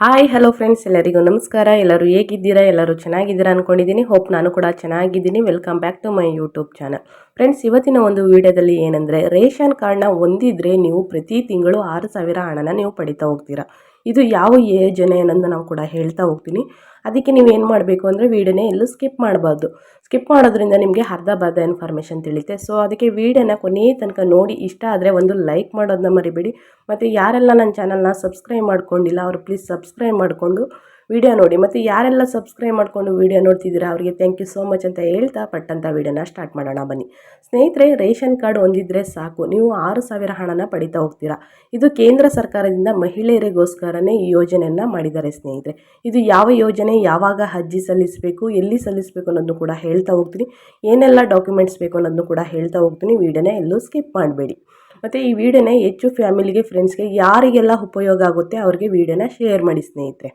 Hi hello friends ಎಲ್ಲರಿಗೂ ನಮಸ್ಕಾರ. ಎಲ್ಲರೂ ಹೇಗಿದ್ದೀರಾ? ಎಲ್ಲರೂ ಚೆನ್ನಾಗಿದ್ದೀರಾ ಅಂದ್ಕೊಂಡಿದ್ದೀನಿ ಹೋಪ್ ನಾನು ಕೂಡ ಚೆನ್ನಾಗಿದ್ದೀನಿ. Welcome back to my YouTube channel friends ಇವತ್ತಿನ ಒಂದು ವಿಡಿಯೋದಲ್ಲಿ ಏನಂದರೆ, ರೇಷನ್ ಕಾರ್ಡ್ನ ಹೊಂದಿದ್ರೆ ನೀವು ಪ್ರತಿ ತಿಂಗಳು ಆರು ಸಾವಿರ ಹಣನ ನೀವು ಪಡಿತಾ ಹೋಗ್ತೀರಾ. ಇದು ಯಾವ ಯೋಜನೆ ಅನ್ನೋದು ನಾವು ಕೂಡ ಹೇಳ್ತಾ ಹೋಗ್ತೀನಿ. ಅದಕ್ಕೆ ನೀವು ಏನು ಮಾಡಬೇಕು ಅಂದರೆ ವೀಡಿಯೋನೇ ಎಲ್ಲೂ ಸ್ಕಿಪ್ ಮಾಡಬಾರ್ದು. ಸ್ಕಿಪ್ ಮಾಡೋದ್ರಿಂದ ನಿಮಗೆ ಅರ್ಧ ಬರ್ಧ ಇನ್ಫಾರ್ಮೇಷನ್ ತಿಳಿಯುತ್ತೆ. ಸೊ, ಅದಕ್ಕೆ ವೀಡಿಯೋನ ಕೊನೆಯ ತನಕ ನೋಡಿ, ಇಷ್ಟ ಆದರೆ ಒಂದು ಲೈಕ್ ಮಾಡೋದನ್ನ ಮರಿಬೇಡಿ. ಮತ್ತು ಯಾರೆಲ್ಲ ನನ್ನ ಚಾನಲ್ನ ಸಬ್ಸ್ಕ್ರೈಬ್ ಮಾಡ್ಕೊಂಡಿಲ್ಲ, ಅವರು ಪ್ಲೀಸ್ ಸಬ್ಸ್ಕ್ರೈಬ್ ಮಾಡಿಕೊಂಡು ವಿಡಿಯೋ ನೋಡಿ. ಮತ್ತು ಯಾರೆಲ್ಲ ಸಬ್ಸ್ಕ್ರೈಬ್ ಮಾಡಿಕೊಂಡು ವಿಡಿಯೋ ನೋಡ್ತಿದ್ದೀರಾ, ಅವರಿಗೆ ಥ್ಯಾಂಕ್ ಯು ಸೋ ಮಚ್ ಅಂತ ಹೇಳ್ತಾ ಪಟ್ಟಂಥ ವಿಡಿಯೋನ ಸ್ಟಾರ್ಟ್ ಮಾಡೋಣ ಬನ್ನಿ. ಸ್ನೇಹಿತರೆ, ರೇಷನ್ ಕಾರ್ಡ್ ಹೊಂದಿದ್ರೆ ಸಾಕು. ನೀವು ಆರು ಸಾವಿರ ಹಣನ ಪಡಿತಾ ಹೋಗ್ತೀರಾ. ಇದು ಕೇಂದ್ರ ಸರ್ಕಾರದಿಂದ ಮಹಿಳೆಯರಿಗೋಸ್ಕರನೇ ಈ ಯೋಜನೆಯನ್ನು ಮಾಡಿದ್ದಾರೆ ಸ್ನೇಹಿತರೆ. ಇದು ಯಾವ ಯೋಜನೆ, ಯಾವಾಗ ಅರ್ಜಿ ಸಲ್ಲಿಸಬೇಕು, ಎಲ್ಲಿ ಸಲ್ಲಿಸಬೇಕು ಅನ್ನೋದನ್ನು ಕೂಡ ಹೇಳ್ತಾ ಹೋಗ್ತೀನಿ. ಏನೆಲ್ಲ ಡಾಕ್ಯುಮೆಂಟ್ಸ್ ಬೇಕು ಅನ್ನೋದನ್ನು ಕೂಡ ಹೇಳ್ತಾ ಹೋಗ್ತೀನಿ. ವಿಡಿಯೋನ ಎಲ್ಲೂ ಸ್ಕಿಪ್ ಮಾಡಬೇಡಿ. ಮತ್ತು ಈ ವಿಡಿಯೋನ ಹೆಚ್ಚು ಫ್ಯಾಮಿಲಿಗೆ ಫ್ರೆಂಡ್ಸ್ಗೆ ಯಾರಿಗೆಲ್ಲ ಉಪಯೋಗ ಆಗುತ್ತೆ ಅವರಿಗೆ ವಿಡಿಯೋನ ಶೇರ್ ಮಾಡಿ ಸ್ನೇಹಿತರೆ.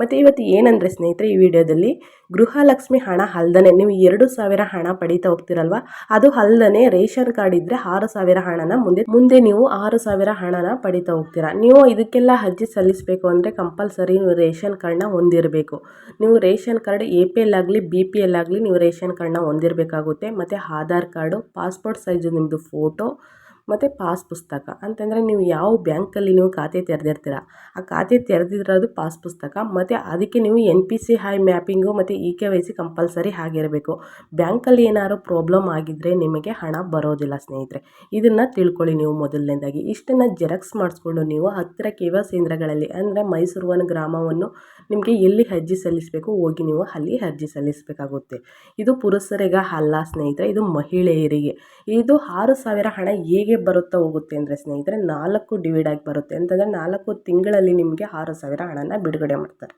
ಮತ್ತು ಇವತ್ತು ಏನಂದರೆ ಸ್ನೇಹಿತರೆ, ಈ ವಿಡಿಯೋದಲ್ಲಿ ಗೃಹಲಕ್ಷ್ಮಿ ಹಣ ಅಲ್ದನೆ, ನೀವು ಎರಡು ಸಾವಿರ ಹಣ ಪಡೀತಾ ಹೋಗ್ತಿರಲ್ವ? ಅದು ಅಲ್ದನೆ ರೇಷನ್ ಕಾರ್ಡ್ ಇದ್ದರೆ ಆರು ಸಾವಿರ ಹಣನ ಮುಂದೆ ಮುಂದೆ ನೀವು ಆರು ಸಾವಿರ ಹಣನ ಪಡೀತಾ ಹೋಗ್ತೀರಾ? ನೀವು ಇದಕ್ಕೆಲ್ಲ ಅರ್ಜಿ ಸಲ್ಲಿಸಬೇಕು ಅಂದರೆ ಕಂಪಲ್ಸರಿ ನೀವು ರೇಷನ್ ಕಾರ್ಡ್ನ ಹೊಂದಿರಬೇಕು. ನೀವು ration card A P L ಆಗಲಿ ಬಿ ಪಿ ಎಲ್ ಆಗಲಿ ನೀವು ರೇಷನ್ ಕಾರ್ಡ್ನ ಹೊಂದಿರಬೇಕಾಗುತ್ತೆ. ಮತ್ತು ಆಧಾರ್ ಕಾರ್ಡು, ಪಾಸ್ಪೋರ್ಟ್ ಸೈಜು ನಿಮ್ಮದು ಫೋಟೋ ಮತ್ತು ಪಾಸ್ ಪುಸ್ತಕ ಅಂತಂದರೆ ನೀವು ಯಾವ ಬ್ಯಾಂಕಲ್ಲಿ ನೀವು ಖಾತೆ ತೆರೆದಿರ್ತೀರ, ಆ ಖಾತೆ ತೆರೆದಿರೋದು ಪಾಸ್ ಪುಸ್ತಕ, ಮತ್ತು ಅದಕ್ಕೆ ನೀವು N P C I mapping ಮತ್ತು E K Y C compulsory ಆಗಿರಬೇಕು. ಬ್ಯಾಂಕಲ್ಲಿ ಏನಾದ್ರು ಪ್ರಾಬ್ಲಮ್ ಆಗಿದ್ದರೆ ನಿಮಗೆ ಹಣ ಬರೋದಿಲ್ಲ ಸ್ನೇಹಿತರೆ. ಇದನ್ನು ತಿಳ್ಕೊಳ್ಳಿ ನೀವು ಮೊದಲನೇದಾಗಿ. ಇಷ್ಟನ್ನು ಜೆರಾಕ್ಸ್ ಮಾಡಿಸ್ಕೊಂಡು ನೀವು ಹತ್ತಿರ ಕೇವ ಕೇಂದ್ರಗಳಲ್ಲಿ ಅಂದರೆ ಮೈಸೂರು ವನ ಗ್ರಾಮವನ್ನು ನಿಮಗೆ ಎಲ್ಲಿ ಅರ್ಜಿ ಸಲ್ಲಿಸಬೇಕು, ಹೋಗಿ ನೀವು ಅಲ್ಲಿ ಅರ್ಜಿ ಸಲ್ಲಿಸಬೇಕಾಗುತ್ತೆ. ಇದು ಪುರುಷರಿಗೆ ಅಲ್ಲ ಸ್ನೇಹಿತರೆ, ಇದು ಮಹಿಳೆಯರಿಗೆ. ಇದು ಆರು ಸಾವಿರ ಹಣ ಹೇಗೆ ಬರುತ್ತಾ ಹೋಗುತ್ತೆ ಅಂದರೆ ಸ್ನೇಹಿತರೆ, ನಾಲ್ಕು ಡಿವೈಡ್ ಆಗಿ ಬರುತ್ತೆ. ಅಂತಂದರೆ ನಾಲ್ಕು ತಿಂಗಳಲ್ಲಿ ನಿಮಗೆ ಆರು ಸಾವಿರ ಹಣನ ಬಿಡುಗಡೆ ಮಾಡ್ತಾರೆ.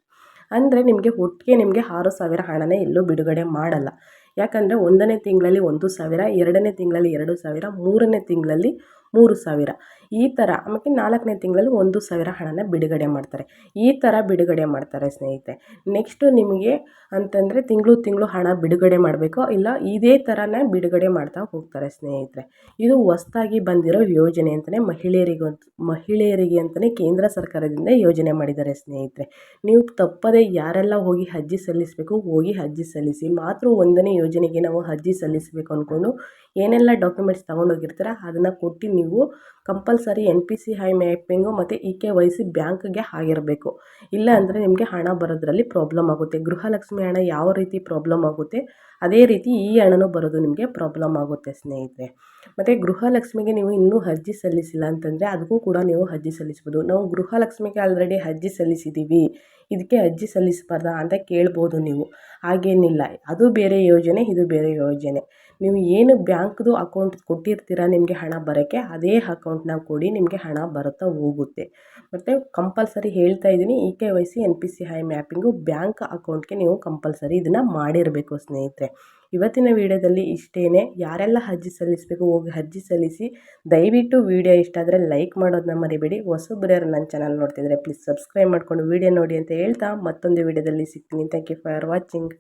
ಅಂದರೆ ನಿಮಗೆ ಒಟ್ಟಿಗೆ ನಿಮಗೆ ಆರು ಸಾವಿರ ಹಣನ ಎಲ್ಲೂ ಬಿಡುಗಡೆ ಮಾಡಲ್ಲ. ಯಾಕಂದರೆ ಒಂದನೇ ತಿಂಗಳಲ್ಲಿ ಒಂದು ಸಾವಿರ, ಎರಡನೇ ತಿಂಗಳಲ್ಲಿ ಎರಡು ಸಾವಿರ, ಮೂರನೇ ತಿಂಗಳಲ್ಲಿ ಮೂರು ಸಾವಿರ. ಈ ಥರ ಆಮೇಲೆ ನಾಲ್ಕನೇ ತಿಂಗಳಲ್ಲಿ ಒಂದು ಸಾವಿರ ಹಣನ ಬಿಡುಗಡೆ ಮಾಡ್ತಾರೆ. ಈ ಥರ ಬಿಡುಗಡೆ ಮಾಡ್ತಾರೆ ಸ್ನೇಹಿತರೆ. ನೆಕ್ಸ್ಟು ನಿಮಗೆ ಅಂತಂದರೆ ತಿಂಗಳು ತಿಂಗಳು ಹಣ ಬಿಡುಗಡೆ ಮಾಡಬೇಕು ಇಲ್ಲ ಇದೇ ಥರನೇ ಬಿಡುಗಡೆ ಮಾಡ್ತಾ ಹೋಗ್ತಾರೆ ಸ್ನೇಹಿತರೆ. ಇದು ಹೊಸ್ದಾಗಿ ಬಂದಿರೋ ಯೋಜನೆ ಅಂತಲೇ ಮಹಿಳೆಯರಿಗೆ ಮಹಿಳೆಯರಿಗೆ ಅಂತಲೇ ಕೇಂದ್ರ ಸರ್ಕಾರದಿಂದ ಯೋಜನೆ ಮಾಡಿದ್ದಾರೆ ಸ್ನೇಹಿತರೆ. ನೀವು ತಪ್ಪದೇ ಯಾರೆಲ್ಲ ಹೋಗಿ ಅರ್ಜಿ ಸಲ್ಲಿಸಬೇಕು, ಹೋಗಿ ಅರ್ಜಿ ಸಲ್ಲಿಸಿ, ಮಾತ್ರ ಒಂದನೇ ಯೋಜನೆಗೆ ನಾವು ಅರ್ಜಿ ಸಲ್ಲಿಸಬೇಕು ಅಂದ್ಕೊಂಡು ಏನೆಲ್ಲ ಡಾಕ್ಯುಮೆಂಟ್ಸ್ ತೊಗೊಂಡೋಗಿರ್ತೀರ ಅದನ್ನು ಕೊಟ್ಟು ನೀವು compulsory N P C I mapping ಮತ್ತು ಇ ಕೆ ವೈ ಸಿ ಬ್ಯಾಂಕ್ಗೆ ಆಗಿರಬೇಕು. ಇಲ್ಲ ಅಂದರೆ ನಿಮಗೆ ಹಣ ಬರೋದ್ರಲ್ಲಿ ಪ್ರಾಬ್ಲಮ್ ಆಗುತ್ತೆ. ಗೃಹಲಕ್ಷ್ಮಿ ಹಣ ಯಾವ ರೀತಿ ಪ್ರಾಬ್ಲಮ್ ಆಗುತ್ತೆ, ಅದೇ ರೀತಿ ಈ ಹಣನೂ ಬರೋದು ನಿಮಗೆ ಪ್ರಾಬ್ಲಮ್ ಆಗುತ್ತೆ ಸ್ನೇಹಿತರೆ. ಮತ್ತು ಗೃಹಲಕ್ಷ್ಮಿಗೆ ನೀವು ಇನ್ನೂ ಅರ್ಜಿ ಸಲ್ಲಿಸಿಲ್ಲ ಅಂತಂದರೆ, ಅದಕ್ಕೂ ಕೂಡ ನೀವು ಅರ್ಜಿ ಸಲ್ಲಿಸ್ಬೋದು. ನಾವು ಗೃಹಲಕ್ಷ್ಮಿಗೆ ಆಲ್ರೆಡಿ ಅರ್ಜಿ ಸಲ್ಲಿಸಿದ್ದೀವಿ ಇದಕ್ಕೆ ಅರ್ಜಿ ಸಲ್ಲಿಸಬಾರ್ದಾ ಅಂತ ಕೇಳ್ಬೋದು ನೀವು. ಹಾಗೇನಿಲ್ಲ, ಅದು ಬೇರೆ ಯೋಜನೆ, ಇದು ಬೇರೆ ಯೋಜನೆ. ನೀವು ಏನು ಬ್ಯಾಂಕ್ದು ಅಕೌಂಟ್ ಕೊಟ್ಟಿರ್ತೀರ ನಿಮಗೆ ಹಣ ಬರೋಕ್ಕೆ, ಅದೇ ಅಕೌಂಟ್ನ ಕೊಡಿ, ನಿಮಗೆ ಹಣ ಬರುತ್ತಾ ಹೋಗುತ್ತೆ. ಮತ್ತು ಕಂಪಲ್ಸರಿ ಹೇಳ್ತಾ ಇದ್ದೀನಿ, E K Y C, N P C I mapping bank ಅಕೌಂಟ್ಗೆ ನೀವು ಕಂಪಲ್ಸರಿ ಇದನ್ನು ಮಾಡಿರಬೇಕು ಸ್ನೇಹಿತರೆ. ಇವತ್ತಿನ ವಿಡಿಯೋದಲ್ಲಿ ಇಷ್ಟೇ ಯಾರೆಲ್ಲ ಅರ್ಜಿ ಸಲ್ಲಿಸಬೇಕು ಹೋಗಿ ಅರ್ಜಿ ಸಲ್ಲಿಸಿ, ದಯವಿಟ್ಟು ವಿಡಿಯೋ ಇಷ್ಟ ಆದರೆ ಲೈಕ್ ಮಾಡೋದನ್ನ ಮರಿಬೇಡಿ. ಹೊಸಬ್ರು ನನ್ನ ಚಾನಲ್ ನೋಡ್ತಿದ್ರೆ ಪ್ಲೀಸ್ ಸಬ್ಸ್ಕ್ರೈಬ್ ಮಾಡ್ಕೊಂಡು ವಿಡಿಯೋ ನೋಡಿ ಅಂತ ಹೇಳ್ತಾ ಮತ್ತೊಂದು ವಿಡಿಯೋದಲ್ಲಿ ಸಿಗ್ತೀನಿ. Thank you for watching